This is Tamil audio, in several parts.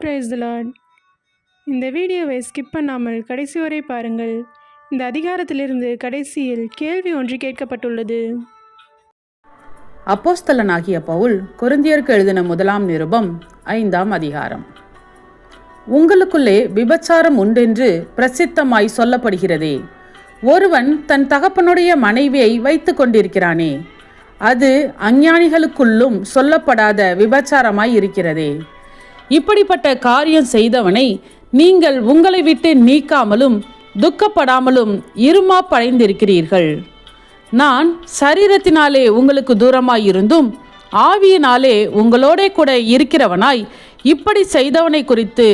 ப்ரைஸ் லார்ட் இந்த வீடியோவை ஸ்கிப் பண்ணாமல் கடைசி வரை பாருங்கள். இந்த அதிகாரத்திலிருந்து கடைசியில் கேள்வி ஒன்று கேட்கப்பட்டுள்ளது. அப்போஸ்தலனாகிய பவுல் குருந்தியருக்கு எழுதின முதலாம் நிருபம் ஐந்தாம் அதிகாரம். உங்களுக்குள்ளே விபச்சாரம் உண்டென்று பிரசித்தமாய் சொல்லப்படுகிறதே. ஒருவன் தன் தகப்பனுடைய மனைவியை வைத்து கொண்டிருக்கிறானே. அது அஞ்ஞானிகளுக்குள்ளும் சொல்லப்படாத விபச்சாரமாய் இருக்கிறதே. இப்படிப்பட்ட காரியம் செய்தவனை நீங்கள் உங்களை விட்டு நீக்காமலும் துக்கப்படாமலும் இருமா படைந்திருக்கிறீர்கள் நான் சரீரத்தினாலே உங்களுக்கு தூரமாயிருந்தும் ஆவியினாலே உங்களோட கூட இருக்கிறவனாய் இப்படி செய்தவனை குறித்து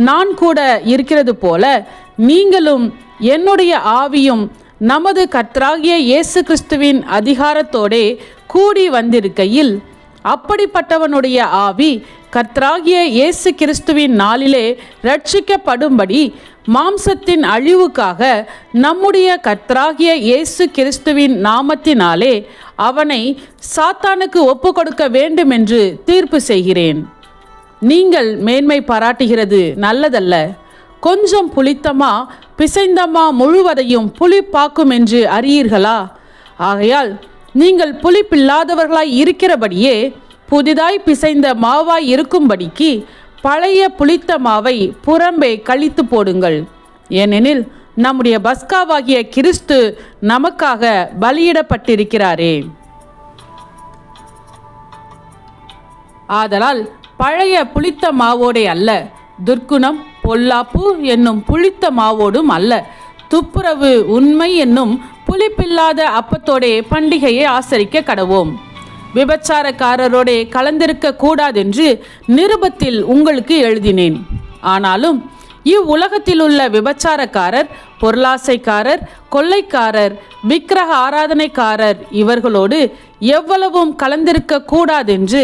நான் கூட இருக்கிறது போல நீங்களும் என்னுடைய ஆவியும் நமது கர்த்தராகிய இயேசு கிறிஸ்துவின் அதிகாரத்தோடே கூடி வந்திருக்கையில் அப்படிப்பட்டவனுடைய ஆவி கர்த்தராகிய இயேசு கிறிஸ்துவின் நாளிலே ரட்சிக்கப்படும்படி மாம்சத்தின் அழிவுக்காக நம்முடைய கர்த்தராகிய இயேசு கிறிஸ்துவின் நாமத்தினாலே அவனை சாத்தானுக்கு ஒப்பு கொடுக்க வேண்டும் என்று தீர்ப்பு செய்கிறேன். நீங்கள் மேன்மை பாராட்டுகிறது நல்லதல்ல. கொஞ்சம் புளித்தமா பிசைந்தமா முழுவதையும் புளிப்பாக்கும் என்று அறியீர்களா? ஆகையால் நீங்கள் புளிப்பில்லாதவர்களாய் இருக்கிறபடியே புதிதாய் பிசைந்த மாவாய் இருக்கும்படிக்கு பழைய புளித்த மாவை புறம்பே கழித்து போடுங்கள். ஏனெனில் நம்முடைய பஸ்காவாகிய கிறிஸ்து நமக்காக பலியிடப்பட்டிருக்கிறாரே. ஆதலால் பழைய புளித்த மாவோடே அல்ல துர்க்குணம் பொல்லாப்பு என்னும் புளித்த மாவோடும் அல்ல துப்புரவு உண்மை என்னும் புளிப்பில்லாத அப்பத்தோடே பண்டிகையை ஆசரிக்க கடவோம். விபச்சாரக்காரரோடே கலந்திருக்க கூடாதென்று நிருபத்தில் உங்களுக்கு எழுதினேன். ஆனாலும் இவ்வுலகத்தில் உள்ள விபச்சாரக்காரர் பொருளாசைக்காரர் கொள்ளைக்காரர் விக்கிரக ஆராதனைக்காரர் இவர்களோடு எவ்வளவும் கலந்திருக்க கூடாதென்று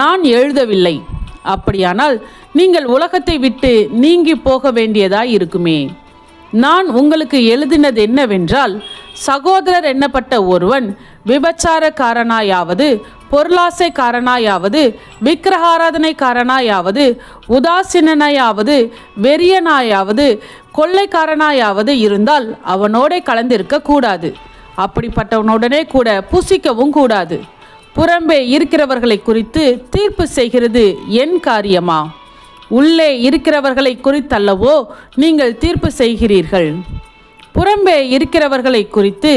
நான் எழுதவில்லை. அப்படியானால் நீங்கள் உலகத்தை விட்டு நீங்கி போக வேண்டியதாய் இருக்குமே நான் உங்களுக்கு எழுதினது என்னவென்றால் சகோதரர் எண்ணப்பட்ட ஒருவன் விபச்சாரக்காரனாயாவது பொருளாசைக்காரனாயாவது விக்கிரகாராதனைக்காரனாயாவது உதாசீனனாயாவது வெறியனாயாவது கொள்ளைக்காரனாயாவது இருந்தால் அவனோட கலந்திருக்க கூடாது. அப்படிப்பட்டவனுடனே கூட புசிக்கவும் கூடாது. புறம்பே இருக்கிறவர்களை குறித்து தீர்ப்பு செய்கிறது என் காரியமா? உள்ளே இருக்கிறவர்களை குறித்தல்லவோ நீங்கள் தீர்ப்பு செய்கிறீர்கள். புறம்பே இருக்கிறவர்களை குறித்து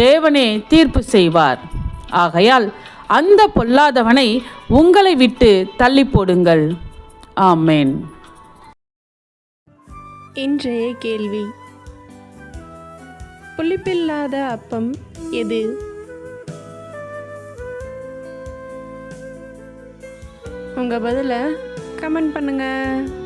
தேவனே தீர்ப்பு செய்வார். ஆகையால் அந்த பொல்லாதவனை உங்களை விட்டு தள்ளி போடுங்கள். ஆமேன். இன்றைய கேள்வி. புளிப்பில்லாத அப்பம் எது? உங்கள் பதிலை கமெண்ட் பண்ணுங்கள்